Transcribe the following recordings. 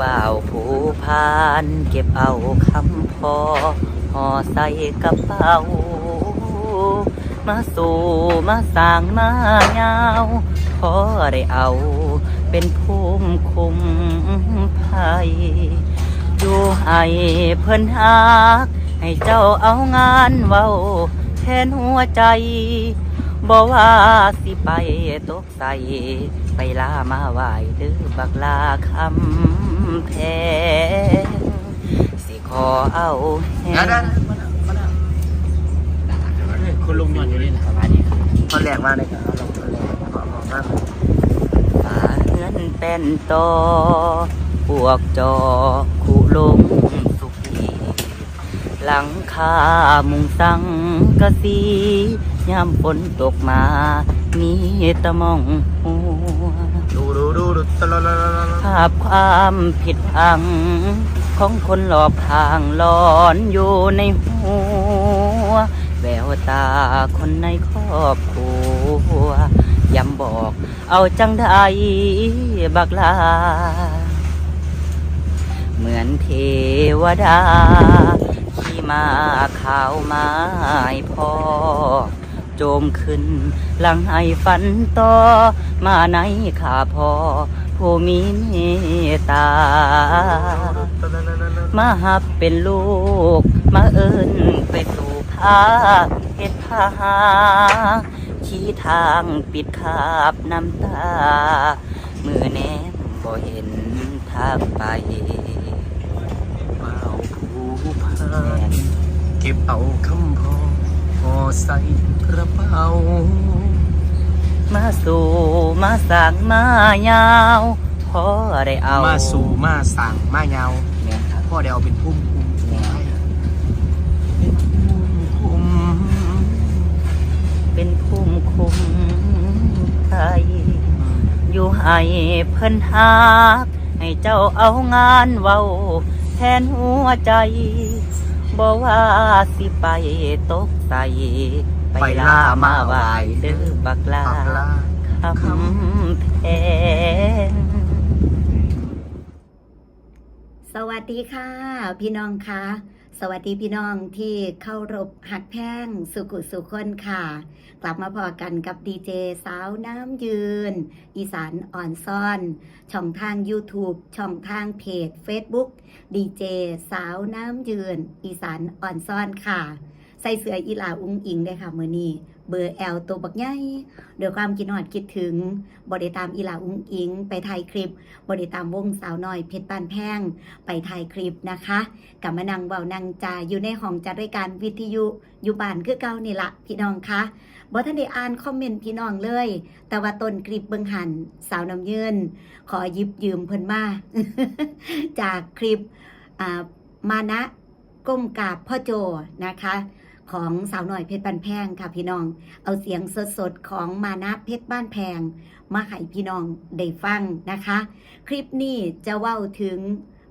บ่าวผู้พาน เก็บเอาคำพอห่อใส่กระเป๋า มาสู่มาสร้างมายาวพอได้เอา เป็นภูมิคุ้มภัยอยู่ให้เพิ่นฮัก ให้เจ้าเอางานเว้าแทนหัวใจ บ่ว่าสิไปตกใส่ไปลามาไหวเดือบักลาคำแพงสิขอเอาแหนะนะงคุณลุงนอนอยู่นี่นะประมาณนี้ครับตอนแรกมาเลยครับเราตอนกขอขอมากฝาเฮือนเป็นตอพวกจอคุลงสุขี หลังคามุงสังกะสียามฝนตกมามีตะมองหัวดูดูดูดูตลอดภาพความผิดพัง ของคนหลอบทางหลอนอยู่ในหัว แววตาคนในครอบครัวย้ำบอก เอาจังใดบักลา เหมือนเทวดา มาข่าวไม้พอโจมขึ้น หลังให้ฝันต่อ มาในข้าพอผู้มีเมตตา มาหับเป็นลูก มาเอิญไปสู่พาเฮ็ดพาหาชี้ทางปิดคาบน้ำตา มือแนมบ่เห็นทางไป เก็บเอาคำพอห่อใส่กระเป๋า มาสู่มาสั่งมายาวพอได้เอามาสู่มาสั่งมายาวแม่นครับพ่อเดียวเป็นพุ่มคุมเป็นพุ่มคุมเป็นภูมิคุ้มไทยอยู่ให้เพิ่นฮักให้เจ้าเอางานเว้า แทนหัวใจ บ่ว่าสิไปตกใส่ไปล่ามาไหวเด้อบักลาปักลาคำแพงสวัสดีค่ะ พี่น้องคะ สวัสดีพี่น้องที่เข้ารบหักแพงสุกุสุคนค่ะ กลับมาพอกันกับดีเจสาวน้ำยืน อีสานอ่อนซ่อน ช่องทาง YouTube ช่องทางเพจ Facebook ดีเจสาวน้ำยืน อีสานอ่อนซ่อนค่ะ ใส่เสื้ออีหลาอุ้งอิงได้ค่ะมือนี้ เบอร์แอลตัวบักใหญ่เดี๋ยวความคิดหอดคิดถึงบริตามอีหลาอุ้งอิง ไปถ่ายคลิปบริตามวงสาวน้อยเพชรปานแพงไปถ่ายคลิปนะคะกับมานังเบานังจาอยู่ในห้องจัดรายการวิทยุอยู่บ้านคือเก่านี่ละพี่น้องคะบอท่านได้อ่านคอมเมนต์พี่น้องเลย แต่ว่าต้นคลิปเบิงหันสาวน้ำเยินขอยิบยืมเพิ่นมาจากคลิปมานะก้มกราบพ่อโจนะคะ ของสาวหน่อยเพชรบ้านแพงค่ะพี่น้อง เอาเสียงสดๆของมานะเพชรบ้านแพง มาให้พี่น้องได้ฟังนะคะ คลิปนี้จะเว้าถึง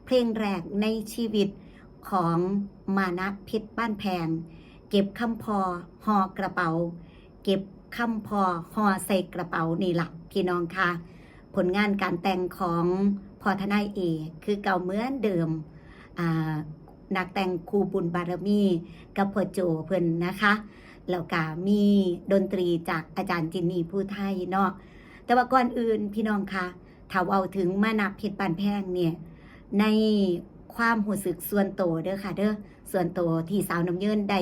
เพลงแรกในชีวิตของมานะเพชรบ้านแพง เก็บคำพอห่อกระเป๋า เก็บคำพอห่อใส่กระเป๋านี่หละพี่น้องค่ะ ผลงานการแต่งของพอทนายเอกคือเก่าเหมือนเดิมอ่า นักแต่งครูบุญบารมี กับพ่อโจเพิ่นนะคะแล้วก็มีดนตรีจากอาจารย์จินนี่ผู้ไทยเนาะแต่ว่าก่อนอื่นพี่น้องคะถ้าเอาถึงมานับเพชรปานแพงเนี่ยในความหูสึกส่วนโตวเด้อค่ะเด้อส่วนโตวที่สาวน้ำเยินได้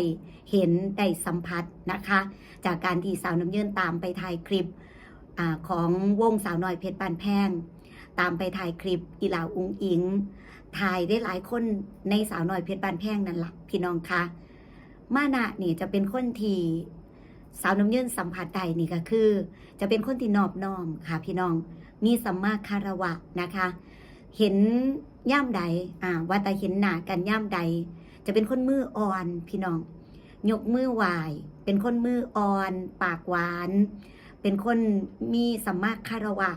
เห็นได้สัมผัสนะคะ จากการที่สาวน้ำเยินตามไปถ่ายคลิปอของวงสาวน้อยเพชรปานแพง ตามไปถ่ายคลิปอีหลาวอุงอิง ถ่ายได้หลายคนในสาวน้อยเพชรบานแพงนั่นละพี่น้องคะมานะนี่จะเป็นคนที่สาวน้ำเยินสัมผัสใดนี่ก็คือ จะเป็นคนที่นอบน้อมค่ะพี่น้อง มีสัมมาคารวะนะคะ เห็นย่ามใดอ่าว่าแต่เห็นหน้ากันย่ามใด จะเป็นคนมืออ่อนพี่น้อง ยกมือไหวเป็นคนมืออ่อน ปากหวาน เป็นคนมีสัมมาคารวะ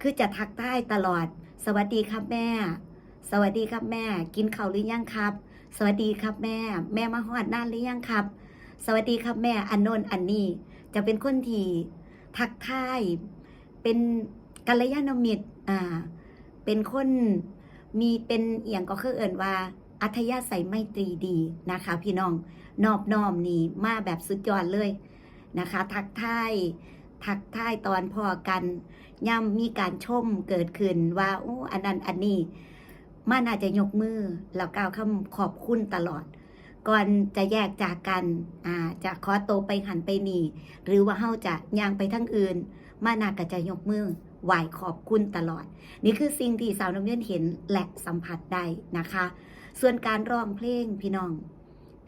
คือจะทักทายตลอด สวัสดีครับแม่ สวัสดีครับแม่ กินข้าวหรือยังครับ สวัสดีครับแม่ แม่มาหอดนานหรือยังครับ สวัสดีครับแม่อันโนนอันนี้ จะเป็นคนที่ทักทายเป็นกัลยาณมิตรอ่าเป็นคนมีเป็นเอียงก็คือเอิ่นว่า อัธยาศัยไม่ตรีดีนะคะ พี่น้องนอบน้อมนี่มาแบบสุดยอดเลยนะคะ ทักทาย ทักทายตอนพอกันย่ำมีการชมเกิดขึ้นว่าโอ้อันนั้นอันนี้มาน่าจจะยกมือแล้วกล่าวคำขอบคุณตลอด ก่อนจะแยกจากกันอ่าจะขอโตไปหันไปนี่ หรือว่าเฮาจะย่างไปทั้งอื่นมานาก็จะยกมือไหวขอบคุณตลอด นี่คือสิ่งที่สาวน้ำเงินเห็นและสัมผัสได้นะคะ ส่วนการร้องเพลงพี่น้อง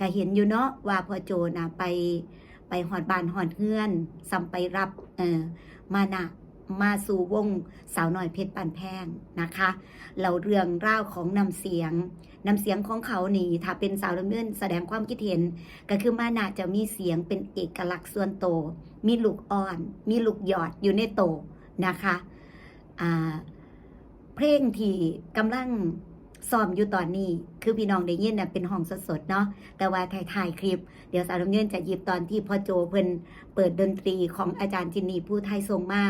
ก็เห็นอยู่เนาะว่าพอโจนะไป ไปหอดบานหอดเฮือนสัมไปรับเออมานะมาสู่วงสาวหน่อยเพชรปานแพงนะคะเราเรื่องราวของนำเสียงนำเสียงของเขานี่ถ้าเป็นสาวน้ำเงินแสดงความคิดเห็น ก็คือมานะจะมีเสียงเป็นเอกลักษณ์ส่วนโต มีลูกอ่อน มีลูกหยอดอยู่ในโตนะคะเพลงที่กำลัง ซ้อมอยู่ตอนนี้ คือพี่น้องได้ยินน่ะเป็นห้องสดๆเนาะแต่ว่าถ่ายๆคลิป เดี๋ยวสาวน้ำเงินจะหยิบตอนที่พ่อโจเพิ่นเปิดดนตรีของอาจารย์จินนีผู้ไทยทรงมา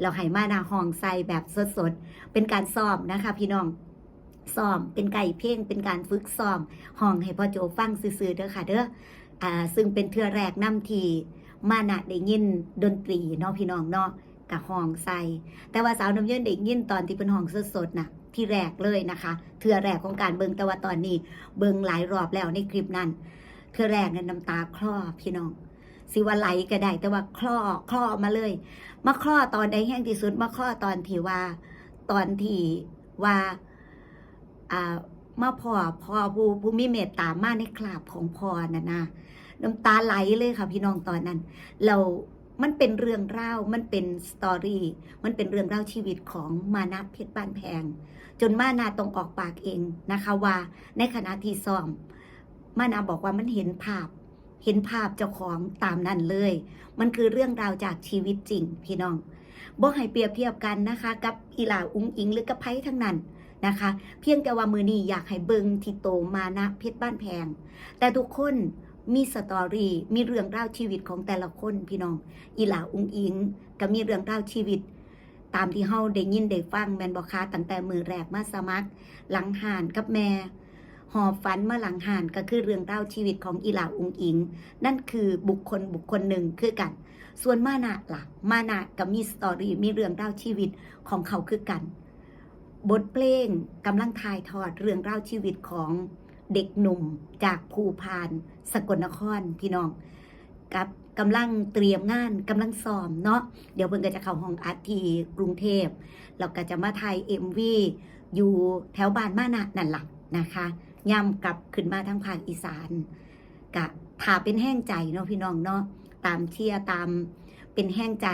เราให้มานาห้องใส่แบบสดๆเป็นการซ้อมนะคะ พี่น้องซ้อมเป็นไก่เพลงเป็นการฝึกซ้อมห้องให้พ่อโจฟังซื่อๆเด้อค่ะเด้ออ่าซึ่งเป็นเทือแรกนํทีมานะได้ยินดนตรีเนาะพี่น้องเนาะกับห้องใส่แต่ว่าสาวน้ำเยินเด็กยินตอนที่เป็นห้องสดๆน่ะ ที่แรกเลยนะคะเทือแรกของการเบิงแต่ว่าตอนนี้ เบิงหลายรอบแล้วในคลิปนั้นเทือแรกเนี่ยน้ำตาคลอพี่น้องสิว่าไหลก็ได้ แต่ว่าคลอคลอมาเลย มาคลอตอนใดแห้งที่สุดมาคลอตอนที่ว่า ตอนที่ว่าอ่ามาพ่อพ่อผู้ผู้มีเมตตามาในคราบของพ่อน่ะนะน้ำตาไหลเลยค่ะพี่น้องตอนนั้น เรา มันเป็นเรื่องเล่ามันเป็นสตอรี่มันเป็นเรื่องเล่าชีวิตของมานะเพชรบ้านแพง จนมานาต้องออกปากเองนะคะว่า ในขณะที่ซ้อม มานาบอกว่ามันเห็นภาพ เห็นภาพเจ้าของตามนั้นเลย มันคือเรื่องราวจากชีวิตจริง พี่น้องบอกให้เปรียบเทียบกันนะคะ กับอีหลาอุ้งอิงหรือกับไพ่ทั้งนั้นนะคะ เพียงแต่ว่ามือนี้อยากให้เบิงที่โตมานะเพชรบ้านแพง แต่ทุกคน มีสตอรี่ มีเรื่องราวชีวิตของแต่ละคนพี่น้อง อีหลาอุงอิง ก็มีเรื่องราวชีวิต ตามที่เฮาได้ยินได้ฟังแมนบอคาตั้งแต่มือแรกมาสมัคร หลังห่านกับแม่ หอบฝันมาหลังห่านก็คือเรื่องราวชีวิตของอีหลาอุงอิง นั่นคือบุคคลบุคคลหนึ่งคือกัน ส่วนมานะล่ะ มานะก็มีสตอรี่ มีเรื่องราวชีวิตของเขาคือกัน บทเพลงกำลังถ่ายทอดเรื่องราวชีวิตของ เด็กหนุ่มจากภูพานสกลนครพี่น้องกับกำลังเตรียมงานกำลังซ้อมเนาะเดี๋ยวเพิ่นก็จะเข้าห้องอัดที่กรุงเทพแล้วก็จะมาถ่าย MV อยู่แถวบ้านมานะนั่นล่ะนะคะย่ำกลับขึ้นมาทางภาคอีสานกะถ้าเป็นแห้งใจเนาะพี่น้องเนาะตามเชียร์ตามเป็นแห้งใจ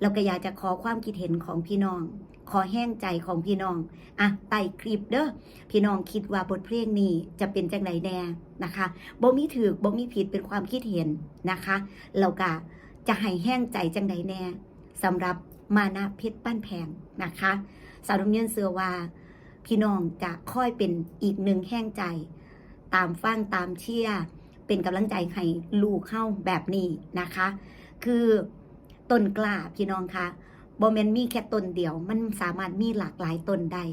เราก็อยากจะขอความคิดเห็นของพี่น้อง ขอแห้งใจของพี่น้อง อะไต่คลิปเด้อ พี่น้องคิดว่าบทเพลงนี้จะเป็นจังไดแน่นะคะบ่มีถือบ่มีผิดเป็นความคิดเห็นนะคะเราก็จะให้แห้งใจจังใดแน่สำหรับมานะเพชรป้านแพงนะคะสาวดำเนินเสือว่า พี่น้องจะค่อยเป็นอีกหนึ่งแห้งใจ ตามฟังตามเชียร์เป็นกำลังใจให้ลูกเข้าแบบนี้นะคะ คือต้นกล้าพี่น้องคะ บอมเมนมีแค่ต้นเดียว มันสามารถมีหลากหลายต้นได้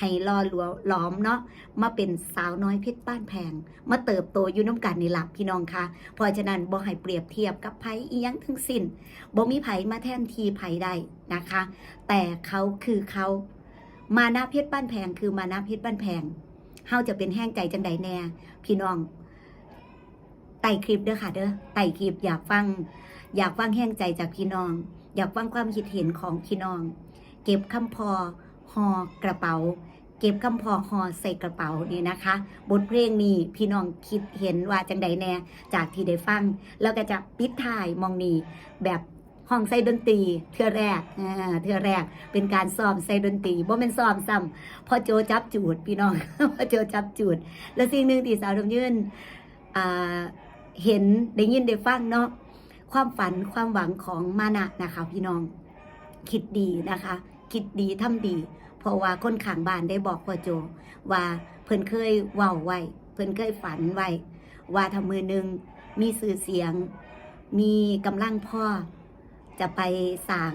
ให้รอหลัวล้อมเนาะมาเป็นสาวน้อยเพชรบ้านแพง มาเติบโตอยู่น้ำกันนี่หลักพี่น้องคะเพราะฉะนั้นบ่ให้เปรียบเทียบกับไผอียังทั้งสิ้นบ่มีไผ่มาแทนทีไผ่ได้นะคะ แต่เขาคือเขามานะเพชรบ้านแพงคือมานะเพชรบ้านแพงเฮาจะเป็นแห้งใจจังใดแน่พี่น้องไต่คลิปเด้อค่ะเด้อไต่คลิปอยากฟัง อยากฟังแห้งใจจากพี่น้อง อยากฟังความคิดเห็นของพี่น้อง เก็บคำพอห่อกระเป๋า เก็บคำพอห่อใส่กระเป๋านี่นะคะ บทเพลงนี้พี่น้องคิดเห็นว่าจังใดแน่จากที่ได้ฟัง แล้วก็จะปิดท้ายมองนี่แบบห้องใส่ดนตรีเทือแรกอ่าเทือแรก เป็นการซ้อมใส่ดนตรีบ่เป็นซ้อมซ้ำพอโจจับจูดพี่น้อง พอโจจับจูด แล้วสิ่งหนึ่งที่สาวดมยืนอ่าเห็นได้ยินได้ฟังเนาะ ความฝันความหวังของมานะนะคะ พี่น้องคิดดีนะคะ คิดดีทำดี เพราะว่าคนขางบ้านได้บอกพ่อโจ ว่าเพิ่นเคยเว้าไว้เพิ่นเคยฝันไว้ว่าถ้ามือหนึ่งมีสื่อเสียง มีกำลังพ่อ จะไปสร้าง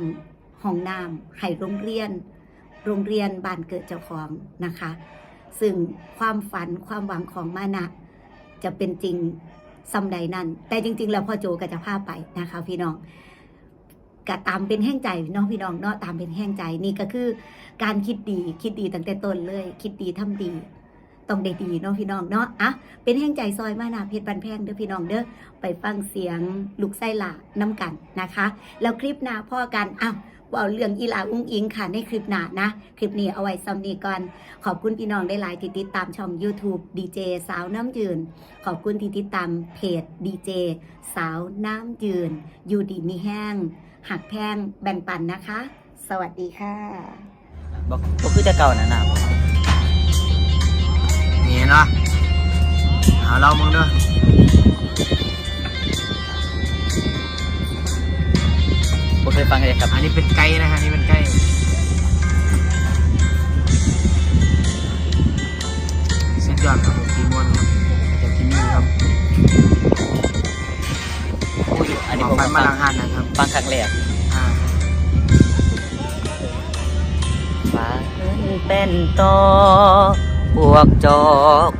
ห้องน้ำให้โรงเรียน โรงเรียนบ้านเกิดเจ้าของนะคะ ซึ่งความฝันความหวังของมานะจะเป็นจริง สำใดนั้นแต่จริง ๆ แล้วพ่อโจก็จะพาไปนะคะ พี่น้องก็ตามเป็นแห้งใจเนาะพี่น้องเนาะตามเป็นแห้งใจนี่ก็คือ การคิดดีคิดดีตั้งแต่ต้นเลย คิดดีทำดี ต้องได้ดีเนาะพี่น้องเนาะอะเป็นแห้งใจซอยมานาเพชรบันแพงเด้อพี่น้องเด้อไปฟังเสียงลูกไส้หลาน้ำกันนะคะ แล้วคลิปหน้าพ่อกันอ้าว เอาเรื่องอีหลาอุ้งอิงค่ะในคลิปหน้านะ คลิปนี้เอาไว้ซ้ำนี้ก่อน ขอบคุณพี่น้องได้หลายที่ติดตามช่อง YouTube ดีเจสาวน้ำยืน ขอบคุณที่ติดตามเพจดีเจสาวน้ำยืน อยู่ดีมีแห้ง หักแพงแบ่งปันนะคะ สวัสดีค่ะบอกบอกคือจะเก่านะนะนี่เนาะเอาเรามึงเนาะ เคยฟังเลยครับ อันนี้เป็นไก่นะฮะอันนี่เป็นไก่สุดยอดครับผมทีมวนครับจากที่นี่ครับพูดอยู่อันนี้ขผองมฟันมาฟังลังหันนะครับฟังครั้งแรกอ่าฟ้าเป็นต่อพวกจอ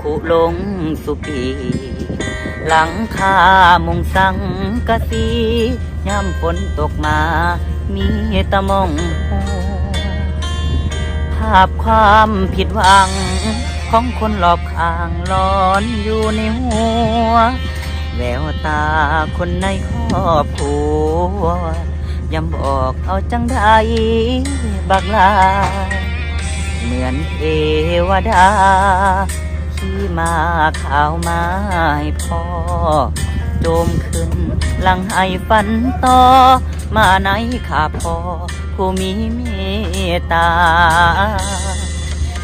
ขุลงสุปี หลังคามุงสังกะสี ย่ำฝนตกมา มีตะมองหัวภาพความผิดหวัง ของคนรอบข้างร้อนอยู่ในหัว แววตาคนในครอบครัวยำบอกเอาจังใดบักลา เหมือนเทวดา ที่มาข่าวมาให้พ่อ โจมขึ้น หลังให้ฝันต่อ มาในข้าพอผู้มีเมตตา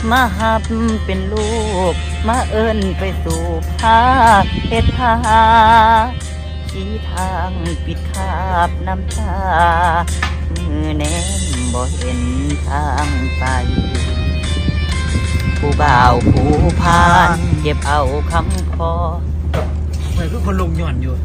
มาหับเป็นลูก มาเอิ้นไปสู่ภาคเฮ็ดพาชี้ทางปิดคาบน้ำตา มือแนมบ่เห็นทางไปผู้บ่าวผู้พาน เก็บเอาคำพอ เหมือนคือคนลงหย่อนอยู่